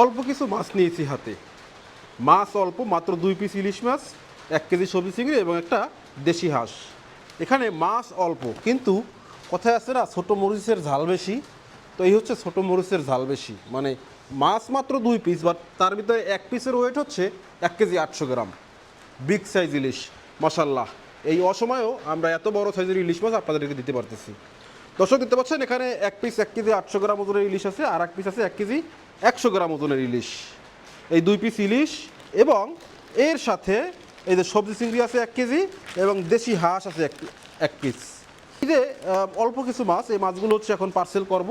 অল্প কিছু মাছ নিয়েছি হাতে। মাছ অল্প, মাত্র দুই পিস ইলিশ মাছ, এক কেজি সবজি চিংড়ি এবং একটা দেশি হাঁস। এখানে মাছ অল্প, কিন্তু কথায় আছে না, ছোটো মরিচের ঝাল বেশি, তো এই হচ্ছে ছোটো মরিচের ঝাল বেশি। মানে মাছ মাত্র দুই পিস বা তার ভিতরে এক পিসের ওয়েট হচ্ছে এক কেজি আটশো গ্রাম। বিগ সাইজ ইলিশ, মশাল্লাহ। এই অসময়েও আমরা এত বড় সাইজের ইলিশ মাছ আপনাদেরকে দিতে পারতেছি। দর্শক দিতে পাচ্ছেন, এখানে এক পিস এক কেজি আটশো গ্রাম ওজনের ইলিশ আছে, আর এক পিস আছে এক কেজি একশো গ্রাম ওজনের ইলিশ। এই দুই পিস ইলিশ এবং এর সাথে এই যে সবজি চিংড়ি আছে এক কেজি এবং দেশি হাঁস আছে এক এক পিস এই যে অল্প কিছু মাছ, এই মাছগুলো হচ্ছে এখন পার্সেল করব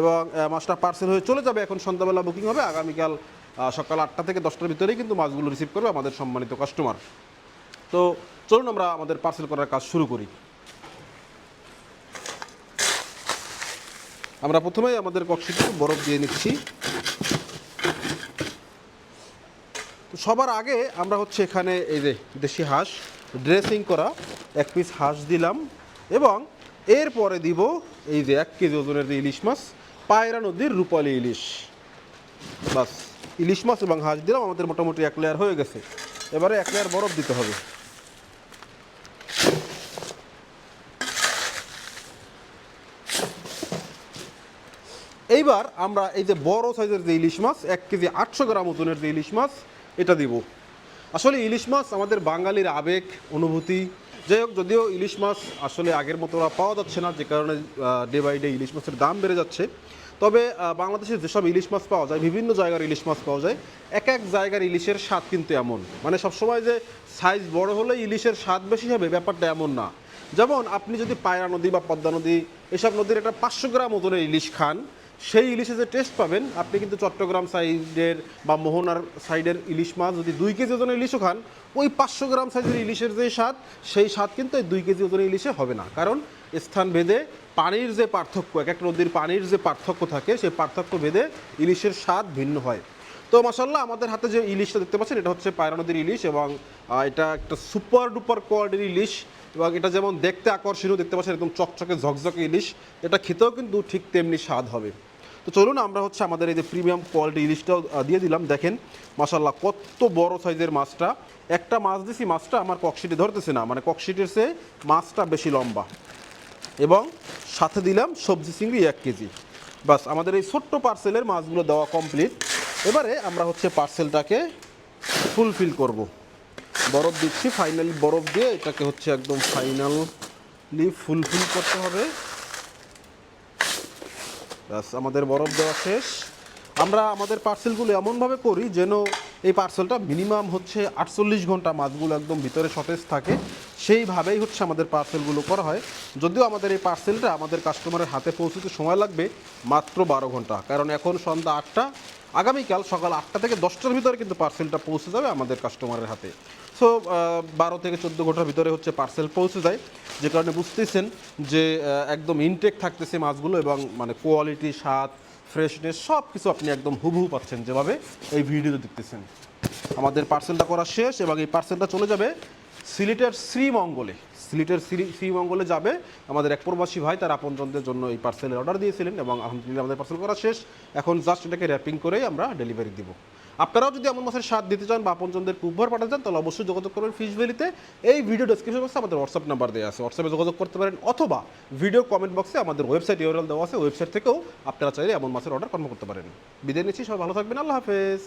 এবং মাছটা পার্সেল হয়ে চলে যাবে। এখন সন্ধ্যাবেলা বুকিং হবে, আগামীকাল সকাল আটটা থেকে দশটার ভিতরেই কিন্তু মাছগুলো রিসিভ করবে আমাদের সম্মানিত কাস্টমার তো চলুন আমরা আমাদের পার্সেল করার কাজ শুরু করি। আমরা প্রথমেই আমাদের কক্সিতে বরফ দিয়ে নিচ্ছি। সবার আগে আমরা হচ্ছে এখানে এই যে দেশি হাঁস ড্রেসিং করা, এক পিস হাঁস দিলাম এবং এরপরে দিব এই যে এক কেজি ওজনের যে ইলিশ মাছ, পায়রা নদীর রূপালী ইলিশ। বাস, ইলিশ মাছ এবং হাঁস দিলাম, আমাদের মোটামুটি এক লেয়ার হয়ে গেছে। এবারে এক লেয়ার বরফ দিতে হবে। এইবার আমরা এই যে বড় সাইজের যে ইলিশ মাছ, এক কেজি আটশো গ্রাম ওজনের যে ইলিশ মাছ, এটা দিব। আসলে ইলিশ মাছ আমাদের বাঙালির আবেগ, অনুভূতি। যাই হোক, যদিও ইলিশ মাছ আসলে আগের মতো পাওয়া যাচ্ছে না, যে কারণে ডে বাই ডে ইলিশ মাছের দাম বেড়ে যাচ্ছে। তবে বাংলাদেশে যেসব ইলিশ মাছ পাওয়া যায়, বিভিন্ন জায়গার ইলিশ মাছ পাওয়া যায়, এক এক জায়গার ইলিশের স্বাদ কিন্তু এমন। মানে সবসময় যে সাইজ বড় হলে ইলিশের স্বাদ বেশি হবে, ব্যাপারটা এমন না। যেমন, আপনি যদি পায়রা নদী বা পদ্মা নদী, এসব নদীর একটা পাঁচশো গ্রাম ওজনের ইলিশ খান সেই ইলিশে যে টেস্ট পাবেন, আপনি কিন্তু চট্টগ্রাম সাইডের বা মোহনার সাইডের ইলিশ মাছ যদি দুই কেজি ওজনের ইলিশও খান, ওই পাঁচশো গ্রাম সাইজের ইলিশের যে স্বাদ, সেই স্বাদ কিন্তু এই দুই কেজি ওজনের ইলিশে হবে না। কারণ স্থান ভেদে পানির যে পার্থক্য, এক এক নদীর পানির যে পার্থক্য থাকে, সেই পার্থক্য ভেদে ইলিশের স্বাদ ভিন্ন হয়। তো মাসাল্লাহ আমাদের হাতে যে ইলিশটা দেখতে পাচ্ছেন, এটা হচ্ছে পায়রা নদীর ইলিশ এবং এটা একটা সুপার ডুপার কোয়ালিটির ইলিশ এবং এটা যেমন দেখতে আকর্ষণীয় দেখতে পাচ্ছেন, একদম চকচকে ঝকঝকে ইলিশ, এটা খেতেও কিন্তু ঠিক তেমনি স্বাদ হবে। তো চলুন, আমরা হচ্ছে আমাদের এই যে প্রিমিয়াম কোয়ালিটি ইলিশটাও দিয়ে দিলাম। দেখেন মাসাল্লাহ কত বড় সাইজের মাছটা। একটা মাছ দিছি, মাছটা আমার ককশিটে ধরতেছে না মানে ককশিটের সে মাছটা বেশি লম্বা। এবং সাথে দিলাম সবজি চিংড়ি এক কেজি। বাস, আমাদের এই ছোট্ট পার্সেলের মাছগুলো দেওয়া কমপ্লিট এবারে আমরা হচ্ছে পার্সেলটাকে ফুলফিল করব। বরফ দিচ্ছি ফাইনালি বরফ দিয়ে এটাকে হচ্ছে একদম ফাইনালি ফুলফিল করতে হবে। ব্যাস, আমাদের বরফ দেওয়া শেষ। আমরা আমাদের পার্সেলগুলো এমনভাবে করি যেন এই পার্সেলটা মিনিমাম হচ্ছে আটচল্লিশ ঘণ্টা মাছগুলো একদম ভিতরে সতেজ থাকে। সেইভাবেই হচ্ছে আমাদের পার্সেলগুলো করা হয়। যদিও আমাদের এই পার্সেলটা আমাদের কাস্টমারের হাতে পৌঁছতে সময় লাগবে মাত্র বারো ঘণ্টা। কারণ এখন সন্ধ্যা আটটা। আগামীকাল সকাল আটটা থেকে দশটার ভিতরে কিন্তু পার্সেলটা পৌঁছে যাবে আমাদের কাস্টমারের হাতে। সো বারো থেকে চোদ্দ ঘণ্টার ভিতরে হচ্ছে পার্সেল পৌঁছে যায়, যে কারণে বুঝতেছেন যে একদম ইনটেক থাকতেছে মাছগুলো এবং মানে কোয়ালিটি স্বাদ ফ্রেশনেস সব কিছু আপনি একদম হুবহু পাচ্ছেন যেভাবে এই ভিডিওতে দেখতেছেন। আমাদের পার্সেলটা করা শেষ এবং এই পার্সেলটা চলে যাবে সিলেটের শ্রীমঙ্গলে। সিলেটের শ্রী, শ্রীমঙ্গলে যাবে আমাদের এক প্রবাসী ভাই, তার আপনজনদের জন্য এই পার্সেলের অর্ডার দিয়েছিলেন এবং আলহামদুলিল্লাহ আমাদের পার্সেল করা শেষ। এখন জাস্ট এটাকে র্যাপিং করেই আমরা ডেলিভারি দিব। আপনারাও যদি এমন মাছের স্বাদ দিতে চান বা আপনজনদের উপহার পাঠাতে চান, তাহলে অবশ্যই যোগাযোগ করবেন ফিশ ভ্যালিতে। এই ভিডিও ডেসক্রিপশন বক্সে আমাদের হোয়াটসঅ্যাপ নাম্বার দেওয়া আছে। হোয়াটসঅ্যাপে যোগাযোগ করতে পারেন অথবা ভিডিও কমেন্ট বক্সে আমাদের ওয়েবসাইট ইউরএল দেওয়া আছে। ওয়েবসাইট থেকেও আপনারা চাইলে এমন মাছের অর্ডার কনফার্ম করতে পারেন। বিদায় নিচ্ছি, সবাই ভালো থাকবেন। আল্লাহ হাফেজ।